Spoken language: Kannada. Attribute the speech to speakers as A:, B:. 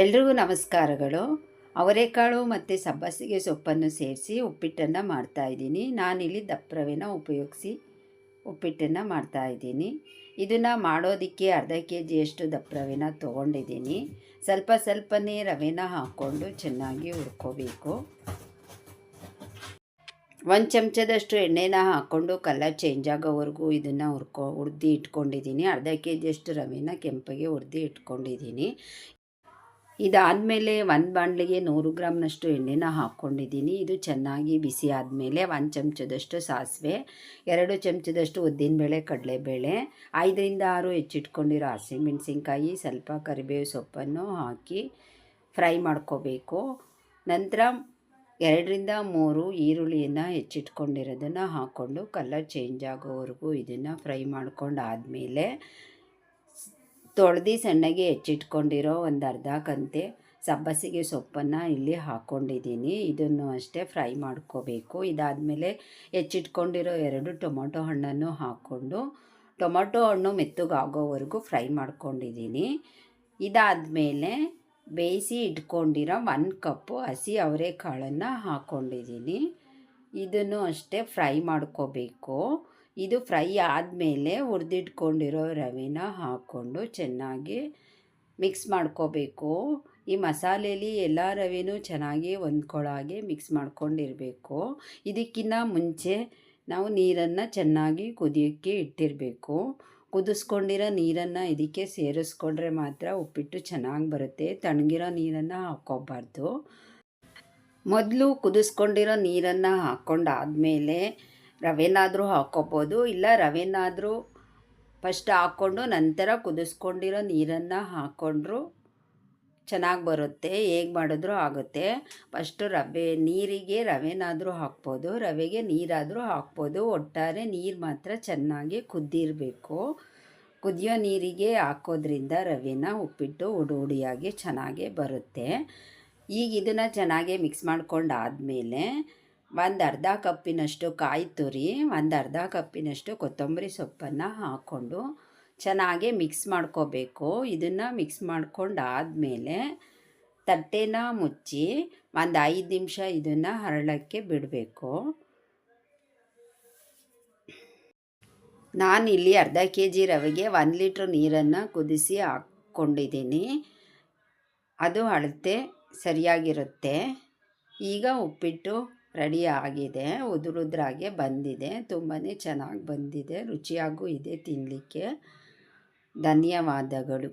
A: ಎಲ್ರಿಗೂ ನಮಸ್ಕಾರಗಳು. ಅವರೆಕಾಳು ಮತ್ತು ಸಬ್ಬಸಿಗೆ ಸೊಪ್ಪನ್ನು ಸೇರಿಸಿ ಉಪ್ಪಿಟ್ಟನ್ನು ಮಾಡ್ತಾಯಿದ್ದೀನಿ ನಾನಿಲ್ಲಿ ದಪ್ಪ ರವೆನ ಉಪಯೋಗಿಸಿ ಉಪ್ಪಿಟ್ಟನ್ನು ಮಾಡ್ತಾಯಿದ್ದೀನಿ ಇದನ್ನು ಮಾಡೋದಕ್ಕೆ ಅರ್ಧ ಕೆ ಜಿಯಷ್ಟು ದಪ್ಪ ತೊಗೊಂಡಿದ್ದೀನಿ. ಸ್ವಲ್ಪ ಸ್ವಲ್ಪನೇ ರವೆನ ಹಾಕ್ಕೊಂಡು ಚೆನ್ನಾಗಿ ಹುರ್ಕೋಬೇಕು. ಒಂದು ಚಮಚದಷ್ಟು ಎಣ್ಣೆನ ಹಾಕ್ಕೊಂಡು ಕಲರ್ ಚೇಂಜ್ ಆಗೋವರೆಗೂ ಇದನ್ನು ಹುರ್ಕೊ, ಹುರ್ದು ಇಟ್ಕೊಂಡಿದ್ದೀನಿ. ಅರ್ಧ ಕೆ ಜಿಯಷ್ಟು ರವೆನ ಕೆಂಪಗೆ ಹುರ್ದು ಇಟ್ಕೊಂಡಿದ್ದೀನಿ. ಇದಾದಮೇಲೆ ಒಂದು ಬಾಣಲಿಗೆ ನೂರು ಗ್ರಾಮ್ನಷ್ಟು ಎಣ್ಣೆನ ಹಾಕ್ಕೊಂಡಿದ್ದೀನಿ. ಇದು ಚೆನ್ನಾಗಿ ಬಿಸಿ ಆದಮೇಲೆ ಒಂದು ಚಮಚದಷ್ಟು ಸಾಸಿವೆ, ಎರಡು ಚಮಚದಷ್ಟು ಉದ್ದಿನಬೇಳೆ, ಕಡಲೆಬೇಳೆ, ಐದರಿಂದ ಆರು ಹೆಚ್ಚಿಟ್ಕೊಂಡಿರೋ ಹಸಿಮೆಣಸಿನ್ಕಾಯಿ, ಸ್ವಲ್ಪ ಕರಿಬೇವು ಸೊಪ್ಪನ್ನು ಹಾಕಿ ಫ್ರೈ ಮಾಡ್ಕೋಬೇಕು. ನಂತರ ಎರಡರಿಂದ ಮೂರು ಈರುಳ್ಳಿಯನ್ನು ಹೆಚ್ಚಿಟ್ಕೊಂಡಿರೋದನ್ನು ಹಾಕ್ಕೊಂಡು ಕಲರ್ ಚೇಂಜ್ ಆಗೋವರೆಗೂ ಇದನ್ನು ಫ್ರೈ ಮಾಡ್ಕೊಂಡು ಆದಮೇಲೆ ತೊಳೆದು ಸಣ್ಣಗೆ ಹೆಚ್ಚಿಟ್ಕೊಂಡಿರೋ ಒಂದು ಅರ್ಧ ಕಂತೆ ಸಬ್ಬಸಿಗೆ ಸೊಪ್ಪನ್ನು ಇಲ್ಲಿ ಹಾಕ್ಕೊಂಡಿದ್ದೀನಿ ಇದನ್ನು ಅಷ್ಟೇ ಫ್ರೈ ಮಾಡ್ಕೋಬೇಕು. ಇದಾದಮೇಲೆ ಹೆಚ್ಚಿಟ್ಕೊಂಡಿರೋ ಎರಡು ಟೊಮೊಟೊ ಹಣ್ಣನ್ನು ಹಾಕ್ಕೊಂಡು ಟೊಮೊಟೊ ಹಣ್ಣು ಮೆತ್ತಗಾಗೋವರೆಗೂ ಫ್ರೈ ಮಾಡ್ಕೊಂಡಿದ್ದೀನಿ. ಇದಾದಮೇಲೆ ಬೇಯಿಸಿ ಇಟ್ಕೊಂಡಿರೋ ಒಂದು ಕಪ್ಪು ಹಸಿ ಅವರೆಕಾಳನ್ನು ಹಾಕ್ಕೊಂಡಿದ್ದೀನಿ ಇದನ್ನು ಅಷ್ಟೇ ಫ್ರೈ ಮಾಡ್ಕೋಬೇಕು. ಇದು ಫ್ರೈ ಆದಮೇಲೆ ಹುರಿದಿಟ್ಕೊಂಡಿರೋ ರವೆನ ಹಾಕ್ಕೊಂಡು ಚೆನ್ನಾಗಿ ಮಿಕ್ಸ್ ಮಾಡ್ಕೋಬೇಕು. ಈ ಮಸಾಲೆಯಲ್ಲಿ ಎಲ್ಲ ರವೆನೂ ಚೆನ್ನಾಗಿ ಹೊಂದ್ಕೊಳ್ಳೋ ಮಿಕ್ಸ್ ಮಾಡ್ಕೊಂಡಿರಬೇಕು. ಇದಕ್ಕಿಂತ ಮುಂಚೆ ನಾವು ನೀರನ್ನು ಚೆನ್ನಾಗಿ ಕುದಿಯೋಕ್ಕೆ ಇಟ್ಟಿರಬೇಕು. ಕುದಿಸ್ಕೊಂಡಿರೋ ನೀರನ್ನು ಇದಕ್ಕೆ ಸೇರಿಸ್ಕೊಂಡ್ರೆ ಮಾತ್ರ ಉಪ್ಪಿಟ್ಟು ಚೆನ್ನಾಗಿ ಬರುತ್ತೆ. ತಣಗಿರೋ ನೀರನ್ನು ಹಾಕ್ಕೋಬಾರ್ದು. ಮೊದಲು ಕುದಿಸ್ಕೊಂಡಿರೋ ನೀರನ್ನು ಹಾಕ್ಕೊಂಡಾದಮೇಲೆ ರವೆನಾದರೂ ಹಾಕ್ಕೋಬೋದು, ಇಲ್ಲ ರವೆನಾದರೂ ಫಸ್ಟ್ ಹಾಕ್ಕೊಂಡು ನಂತರ ಕುದಿಸ್ಕೊಂಡಿರೋ ನೀರನ್ನು ಹಾಕ್ಕೊಂಡ್ರು ಚೆನ್ನಾಗಿ ಬರುತ್ತೆ, ಹೇಗೆ ಮಾಡಿದ್ರೂ ಆಗುತ್ತೆ. ಫಸ್ಟು ರವೆ, ನೀರಿಗೆ ರವೆನಾದರೂ ಹಾಕ್ಬೋದು, ರವೆಗೆ ನೀರಾದರೂ ಹಾಕ್ಬೋದು, ಒಟ್ಟಾರೆ ನೀರು ಮಾತ್ರ ಚೆನ್ನಾಗಿ ಕುದ್ದಿರಬೇಕು. ಕುದಿಯೋ ನೀರಿಗೆ ಹಾಕೋದ್ರಿಂದ ರವೆನ ಉಪ್ಪಿಟ್ಟು ಉಡು ಉಡಿಯಾಗಿ ಚೆನ್ನಾಗೇ ಬರುತ್ತೆ. ಈಗ ಇದನ್ನು ಚೆನ್ನಾಗಿ ಮಿಕ್ಸ್ ಮಾಡ್ಕೊಂಡು ಆದಮೇಲೆ ಒಂದು ಅರ್ಧ ಕಪ್ಪಿನಷ್ಟು ಕಾಯಿ ತುರಿ ಒಂದು ಅರ್ಧ ಕಪ್ಪಿನಷ್ಟು ಕೊತ್ತಂಬರಿ ಸೊಪ್ಪನ್ನು ಹಾಕ್ಕೊಂಡು ಚೆನ್ನಾಗಿ ಮಿಕ್ಸ್ ಮಾಡ್ಕೋಬೇಕು. ಇದನ್ನು ಮಿಕ್ಸ್ ಮಾಡ್ಕೊಂಡಾದಮೇಲೆ ತಟ್ಟೆನ ಮುಚ್ಚಿ ಒಂದು ಐದು ನಿಮಿಷ ಇದನ್ನು ಹರಳಕ್ಕೆ ಬಿಡಬೇಕು. ನಾನಿಲ್ಲಿ ಅರ್ಧ ಕೆ ಜಿ ರವೆಗೆ ಒಂದು ಲೀಟ್ರ್ ನೀರನ್ನು ಕುದಿಸಿ ಹಾಕ್ಕೊಂಡಿದ್ದೀನಿ ಅದು ಅಳತೆ ಸರಿಯಾಗಿರುತ್ತೆ. ಈಗ ಉಪ್ಪಿಟ್ಟು ರೆಡಿ ಆಗಿದೆ ಉದುರುದ್ರಾಗೆ ಬಂದಿದೆ ತುಂಬಾ ಚೆನ್ನಾಗಿ ಬಂದಿದೆ ರುಚಿಯಾಗೂ ಇದೆ ತಿನ್ನಲಿಕ್ಕೆ ಧನ್ಯವಾದಗಳು.